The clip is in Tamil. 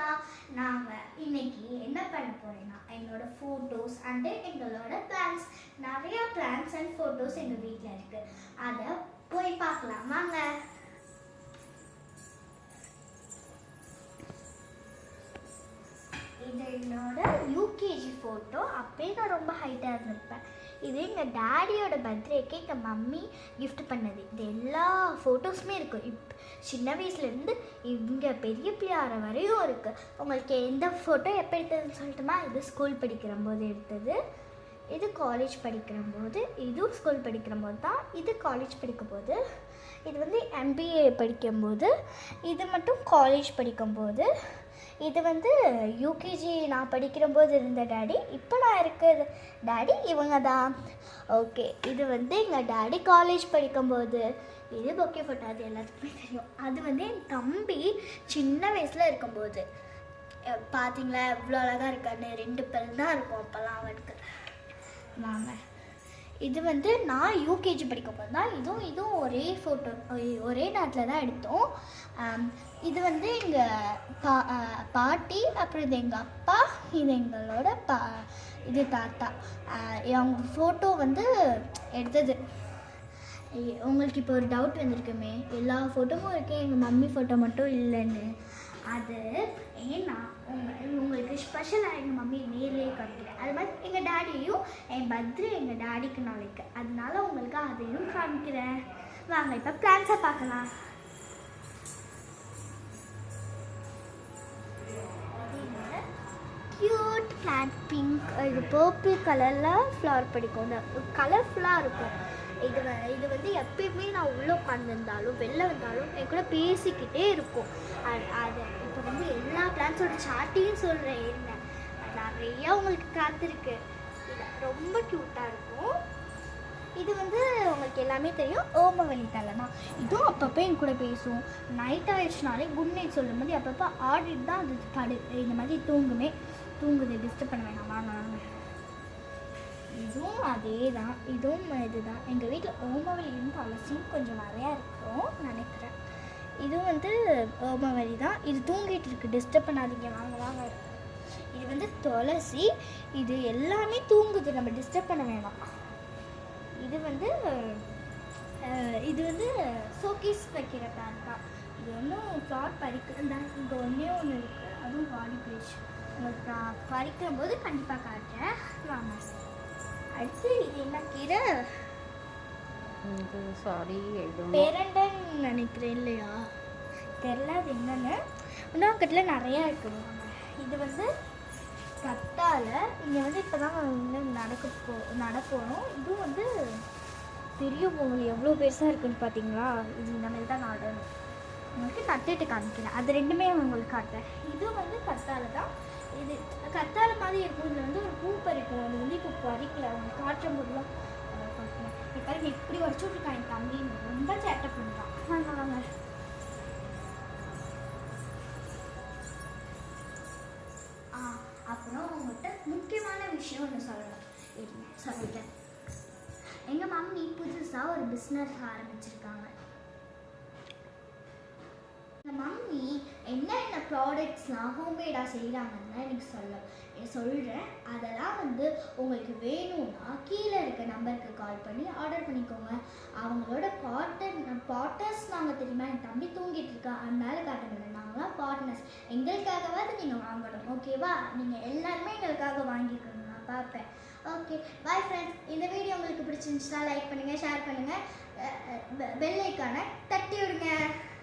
நான் நாங்கள் இன்னைக்கு என்ன பண்ண போறேன்னா எங்களோட ஃபோட்டோஸ் அண்டு எங்களோட பிளான்ஸ் நிறைய பிளான்ஸ் அண்ட் ஃபோட்டோஸ் எங்கள் வீட்டில் இருக்கு. அதை போய் பார்க்கலாம். வாங்க. இது என்னோட யூகேஜி ஃபோட்டோ அப்போயே நான் ரொம்ப ஹைட்டாக இருந்திருப்பேன். இது எங்கள் டேடியோட பர்த்டேக்கு எங்கள் மம்மி கிஃப்ட் பண்ணது. இது எல்லா ஃபோட்டோஸுமே இருக்கும் இப் சின்ன வயசுலேருந்து இங்கே பெரிய பிள்ளையார வரையும் இருக்குது உங்களுக்கு எந்த ஃபோட்டோ எப்போ எடுத்ததுன்னு சொல்லட்டுமா? இது ஸ்கூல் படிக்கிற போது எடுத்தது. இது காலேஜ் படிக்கிற போது இதுவும் ஸ்கூல் படிக்கிற போது தான். இது காலேஜ் படிக்கும் போது இது வந்து எம்பிஏ படிக்கும்போது இது மட்டும் காலேஜ் படிக்கும்போது இது வந்து யூகேஜி நான் படிக்கிறபோது இருந்த டேடி இப்போ நான் இருக்கிறது. டேடி இவங்க தான் ஓகே இது வந்து எங்கள் டேடி காலேஜ் படிக்கும்போது. இது பொக்கே ஃபோட்டோ அது எல்லாத்துக்குமே தெரியும். அது வந்து என் தம்பி சின்ன வயசில் இருக்கும்போது. பார்த்தீங்களா எவ்வளோ அழகாக இருக்கான்னு ரெண்டு பேர் தான் இருக்கும் அப்போல்லாம் அவனுக்கு. வாங்க. இது வந்து நான் யூகேஜி படிக்கும்போது தான் இதுவும் இதுவும் ஒரே ஃபோட்டோ ஒரே நேரத்தில் தான் எடுத்தோம். இது வந்து எங்கள் பா பாட்டி அப்புறம் இது எங்கள் அப்பா இது எங்களோட பா இது தாத்தா. அவங்க ஃபோட்டோ வந்து எடுத்தது. உங்களுக்கு இப்போ ஒரு டவுட் வந்திருக்குமே. எல்லா ஃபோட்டோவும் இருக்கேன் எங்கள் மம்மி ஃபோட்டோ மட்டும் இல்லைன்னு. அது ஏன்னா உங்க உங்களுக்கு ஸ்பெஷலாக எங்கள் மம்மி நேர்லேயே காமிக்கிறேன் அது மாதிரி எங்கள் டேடியும் என் பர்த்டே எங்கள் டேடிக்கு நாளைக்கு. அதனால உங்களுக்கு அதையும் காமிக்கிறேன். வாங்க இப்போ பிளான்ஸை பார்க்கலாம். க்யூட் பிளான்ட் பிங்க் இது பர்பிள் கலரில் ஃப்ளவர் பிடிக்கும். கலர்ஃபுல்லாக இருக்கும். இது வந்து எப்பயுமே நான் உள்ளே உட்காந்துருந்தாலும் வெளில வந்தாலும் என் கூட பேசிக்கிட்டே இருக்கும். அது அது இப்போ வந்து எல்லா பிளான்ஸோட சார்ட்டையும் சொல்கிறேன் என்ன? நிறையா உங்களுக்கு காத்திருக்கு. இது ரொம்ப க்யூட்டாக இருக்கும். இது வந்து உங்களுக்கு எல்லாமே தெரியும். ஓமவழி தலைனா இதுவும் அப்பப்போ என் கூட பேசும். நைட் ஆயிடுச்சுனாலே குட் நைட் சொல்லும்போது அப்பப்போ ஆடிட்டு தான் அது படு இந்த மாதிரி தூங்குமே. தூங்குது டிஸ்டர்ப் பண்ண வேணாம். நான் வாங்க. இதுவும் அதே தான் இதுவும் இதுதான். எங்கள் வீட்டில் ஓமவழியும் துளசியும் கொஞ்சம் நிறையா இருக்கும் நினைக்கிறேன். இது வந்து ஓமவழி தான். இது தூங்கிட்டு இருக்கு. டிஸ்டர்ப் பண்ணாதீங்க. வாங்க வாங்க. இது வந்து துளசி. இது எல்லாமே தூங்குது. நம்ம டிஸ்டர்ப் பண்ண வேணாம். இது வந்து இது வந்து ஷோகேஸ் வைக்கிற பிளான் தான். இது ஒன்றும் ஃப்ளாட் பறிக்க இந்த இங்கே ஒன்றே ஒன்று இருக்குது அதுவும் பாடி போயிடுச்சு உங்களுக்கு நான் பறிக்கும் போது கண்டிப்பாக காட்டுறேன். வாங்க. அடுத்து இது என்ன கீரை இது சாரி எழுதணும் பேரண்டன் நினைக்கிறேன் இல்லையா? தெரில அது என்னன்னு உணவகத்தில் நிறையா இருக்குது இது வந்து கத்தால இங்கே வந்து இப்போ தான் நடக்க போ நடக்கணும் இதுவும் வந்து பெரிய பொங்கல் எவ்வளோ பெருசாக இருக்குன்னு பார்த்தீங்களா இது இந்த மாதிரி தான் நடணும் உங்களுக்கு நட்டுட்டு காமிக்கிறேன். அது ரெண்டுமே உங்களுக்கு காட்டுறேன். இது வந்து கத்தால தான் இது கத்தாழ மாதிரி இருக்கும் இதில் வந்து ஒரு பூ பறிக்கும் அது வந்து இப்போ பறிக்கல. அவங்க காட்டும் போதுலாம் இப்போ பாருங்க எப்படி வச்சு விட்ருக்கான் என் தம்பி. ரொம்ப சேட்டை பண்ணுறான் வாங்க வாங்க. ஆ அப்புறம் உங்கள்கிட்ட முக்கியமான விஷயம் ஒன்று சொல்லணும். சொல்லிட்டேன். எங்கள் மம்மி புதுசாக ஒரு பிஸ்னஸ் ஆரம்பிச்சிருக்காங்க. மம்மி என்னென்ன ப்ராடக்ட்ஸ்லாம் ஹோம்மேடாக செய்கிறாங்கன்னு எனக்கு சொல்ல. சொல்கிறேன் அதெல்லாம் வந்து உங்களுக்கு வேணும்னா கீழே இருக்க நம்பருக்கு கால் பண்ணி ஆர்டர் பண்ணிக்கோங்க. அவங்களோட பார்ட்னர் பார்ட்னர்ஸ் நாங்கள் தெரியுமா? என் தம்பி தூங்கிட்டு இருக்கா. அதனால காட்ட முடியல நாங்களாம் பார்ட்னர்ஸ் எங்களுக்காகவாது நீங்கள் வாங்கணும். ஓகேவா நீங்கள் எல்லாருமே எங்களுக்காக வாங்கிக்கணும் நான் பார்ப்பேன். ஓகே பாய் ஃப்ரெண்ட்ஸ் இந்த வீடியோ உங்களுக்கு பிடிச்சிருந்துச்சுன்னா லைக் பண்ணுங்கள் ஷேர் பண்ணுங்கள் பெல் ஐக்கானை தட்டி விடுங்க.